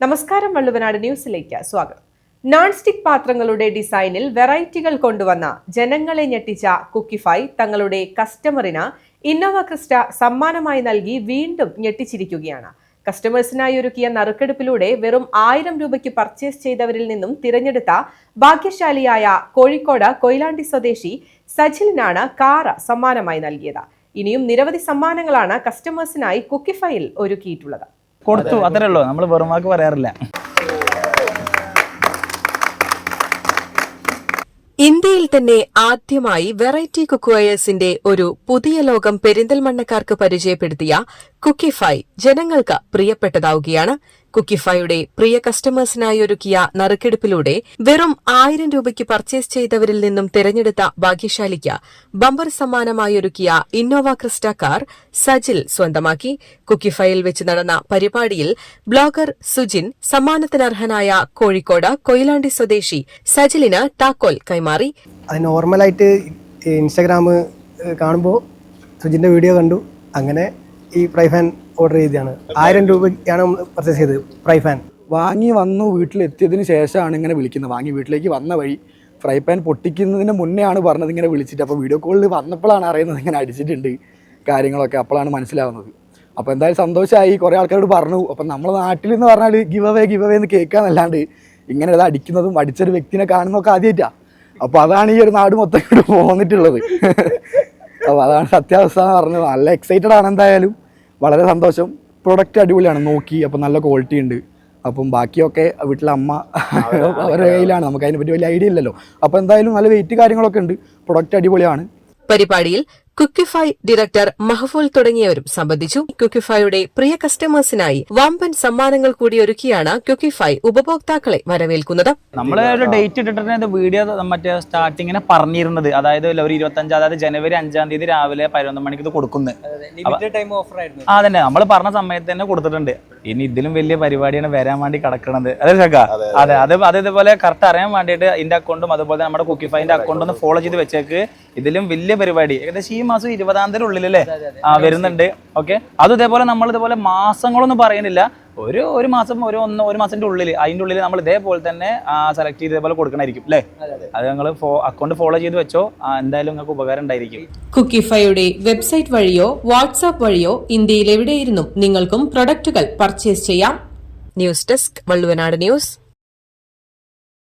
നമസ്കാരം വള്ളുവനാട് ന്യൂസിലേക്ക് സ്വാഗതം. നോൺ സ്റ്റിക് പാത്രങ്ങളുടെ ഡിസൈനിൽ വെറൈറ്റികൾ കൊണ്ടുവന്ന ജനങ്ങളെ ഞെട്ടിച്ച കുക്കിഫൈ തങ്ങളുടെ കസ്റ്റമറിന് ഇന്നോവ ക്രിസ്റ്റ സമ്മാനമായി നൽകി വീണ്ടും ഞെട്ടിച്ചിരിക്കുകയാണ്. കസ്റ്റമേഴ്സിനായി ഒരുക്കിയ നറുക്കെടുപ്പിലൂടെ വെറും ആയിരം രൂപയ്ക്ക് പർച്ചേസ് ചെയ്തവരിൽ നിന്നും തിരഞ്ഞെടുത്ത ഭാഗ്യശാലിയായ കോഴിക്കോട് കൊയിലാണ്ടി സ്വദേശി സജിലിനാണ് കാറ് സമ്മാനമായി നൽകിയത്. ഇനിയും നിരവധി സമ്മാനങ്ങളാണ് കസ്റ്റമേഴ്സിനായി കുക്കിഫൈയിൽ ഒരുക്കിയിട്ടുള്ളത്. കൊടുത്തു. അത്രേ ഉള്ളൂ. നമ്മൾ വെറും വാക്ക് പറയാറില്ല. ഇന്ത്യയിൽ തന്നെ ആദ്യമായി വെറൈറ്റി കുക്ക്വയേഴ്സിന്റെ ഒരു പുതിയ ലോകം പെരിന്തൽമണ്ണക്കാർക്ക് പരിചയപ്പെടുത്തിയ കുക്കിഫൈ ജനങ്ങൾക്ക് പ്രിയപ്പെട്ടതാവുകയാണ് കുക്കിഫൈയുടെ പ്രിയ കസ്റ്റമേഴ്സിനായി ഒരുക്കിയ നറുക്കെടുപ്പിലൂടെ വെറും ആയിരം രൂപയ്ക്ക് പർച്ചേസ് ചെയ്തവരിൽ നിന്നും തെരഞ്ഞെടുത്ത ഭാഗ്യശാലിക്ക് ബമ്പർ സമ്മാനമായി ഒരുക്കിയ ഇന്നോവ ക്രിസ്റ്റ കാർ സജിൽ സ്വന്തമാക്കി. കുക്കിഫൈയിൽ വെച്ച് നടന്ന പരിപാടിയിൽ ബ്ലോഗർ സുജിൻ സമ്മാനത്തിനർഹനായ കോഴിക്കോട് കൊയിലാണ്ടി സ്വദേശി സജിലിന് താക്കോൽ കൈമാറി. അത് ഇൻസ്റ്റാഗ്രാം കാണുമ്പോൾ സുജിന്റെ വീഡിയോ കണ്ടു. അങ്ങനെ ഈ പ്രൈ ഫാൻ ഓർഡർ ചെയ്തതാണ്. ആയിരം രൂപയ്ക്കാണ് പർച്ചേസ് ചെയ്തത് ഫ്രൈ ഫാൻ വാങ്ങി വന്നു വീട്ടിലെത്തിയതിന് ശേഷമാണ് ഇങ്ങനെ വിളിക്കുന്നത്. വാങ്ങി വീട്ടിലേക്ക് വന്ന വഴി ഫ്രൈ പാൻ പൊട്ടിക്കുന്നതിന് മുന്നേ ആണ് പറഞ്ഞത് ഇങ്ങനെ വിളിച്ചിട്ട്. അപ്പോൾ വീഡിയോ കോളിൽ വന്നപ്പോഴാണ് അറിയുന്നത് ഇങ്ങനെ അടിച്ചിട്ടുണ്ട് കാര്യങ്ങളൊക്കെ. അപ്പോഴാണ് മനസ്സിലാവുന്നത്. അപ്പോൾ എന്തായാലും സന്തോഷമായി കുറേ ആൾക്കാരോട് പറഞ്ഞു. അപ്പം നമ്മളെ നാട്ടിൽ എന്ന് പറഞ്ഞാൽ ഗിവ് അവേ ഗിവ് അവേ എന്ന് കേൾക്കാന്നല്ലാണ്ട് ഇങ്ങനെ ഇത് അടിക്കുന്നതും അടിച്ചൊരു വ്യക്തിനെ കാണുന്നതൊക്കെ ആദ്യമായിട്ടാണ് അപ്പോൾ അതാണ് ഈ ഒരു നാട് മൊത്തം ഇങ്ങോട്ട് പോന്നിട്ടുള്ളത്. അപ്പോൾ അതാണ് സത്യാവസ്ഥ എന്ന് പറഞ്ഞത്. നല്ല എക്സൈറ്റഡ് ആണ് എന്തായാലും. വളരെ സന്തോഷം. പ്രൊഡക്റ്റ് അടിപൊളിയാണ്. നോക്കി. അപ്പം നല്ല ക്വാളിറ്റി ഉണ്ട്. അപ്പം ബാക്കിയൊക്കെ വീട്ടിലെ അമ്മ അവരുടെ കയ്യിലാണ്. നമുക്ക് അതിനെപ്പറ്റി വലിയ ഐഡിയ ഇല്ലല്ലോ. അപ്പോൾ എന്തായാലും നല്ല വെയിറ്റ് കാര്യങ്ങളൊക്കെ ഉണ്ട്. പ്രൊഡക്റ്റ് അടിപൊളിയാണ്. പരിപാടിയിൽ കുക്കിഫൈ ഡയറക്ടർ മഹഫൂൽ തുടങ്ങിയവരും സംബന്ധിച്ചു. കുക്കിഫൈയുടെ പ്രിയ കസ്റ്റമേഴ്സിനായി വാമ്പൻ സമ്മാനങ്ങൾ കൂടി ഒരുക്കിയാണ് കുക്കിഫൈ ഉപഭോക്താക്കളെ വരവേൽക്കുന്നത്. നമ്മൾ ഒരു ഡേറ്റ് ഇട്ടിട്ട് വീഡിയോ മറ്റേ സ്റ്റാർട്ടിങ്ങിനെ പറഞ്ഞിരുന്നത്. അതായത് ഒരു ഇരുപത്തഞ്ചാം അതായത് ജനുവരി അഞ്ചാം തീയതി രാവിലെ പതിനൊന്ന് മണിക്ക് ഇത് കൊടുക്കുന്നത് ടൈം ഓഫർ ആയിരുന്നു. ആ തന്നെ നമ്മൾ പറഞ്ഞ സമയത്ത് തന്നെ കൊടുത്തിട്ടുണ്ട്. ഇനി ഇതിലും വലിയ പരിപാടിയാണ് വരാൻ വേണ്ടി കിടക്കണത്. അതെ ശക്ക അതെ അത് അത്. ഇതുപോലെ കറക്റ്റ് അറിയാൻ വേണ്ടിയിട്ട് ഇതിന്റെ അക്കൗണ്ടും അതുപോലെ നമ്മുടെ കുക്കിഫൈന്റെ അക്കൗണ്ടും ഒന്ന് ഫോളോ ചെയ്ത് വെച്ചേക്ക്. ഇതിലും വലിയ പരിപാടി. ഏകദേശം ഈ മാസം ഇരുപതാം തീയതി ഉള്ളിലല്ലേ ആ വരുന്നുണ്ട്. ഓക്കെ അത് ഇതേപോലെ നമ്മൾ ഇതുപോലെ മാസങ്ങളൊന്നും പറയുന്നില്ല. ഒരു ഒരു മാസം ഒരു ഒന്ന് ഒരു മാസത്തിന്റെ ഉള്ളിൽ അതിന്റെ ഉള്ളിൽ നമ്മൾ ഇതേപോലെ തന്നെ സെലക്ട് ചെയ്ത് ഇതേപോലെ കൊടുക്കണമായിരിക്കും അല്ലേ? അത് നിങ്ങൾ അക്കൗണ്ട് ഫോളോ ചെയ്ത് വെച്ചോ എന്തായാലും നിങ്ങൾക്ക് ഉപകാരം ഉണ്ടായിരിക്കും. കുക്കിഫൈയുടെ വെബ്സൈറ്റ് വഴിയോ വാട്സാപ്പ് വഴിയോ ഇന്ത്യയിൽ എവിടെയിരുന്നും നിങ്ങൾക്കും പ്രൊഡക്റ്റുകൾ പർച്ചേസ് ചെയ്യാം? News desk Valluvanad news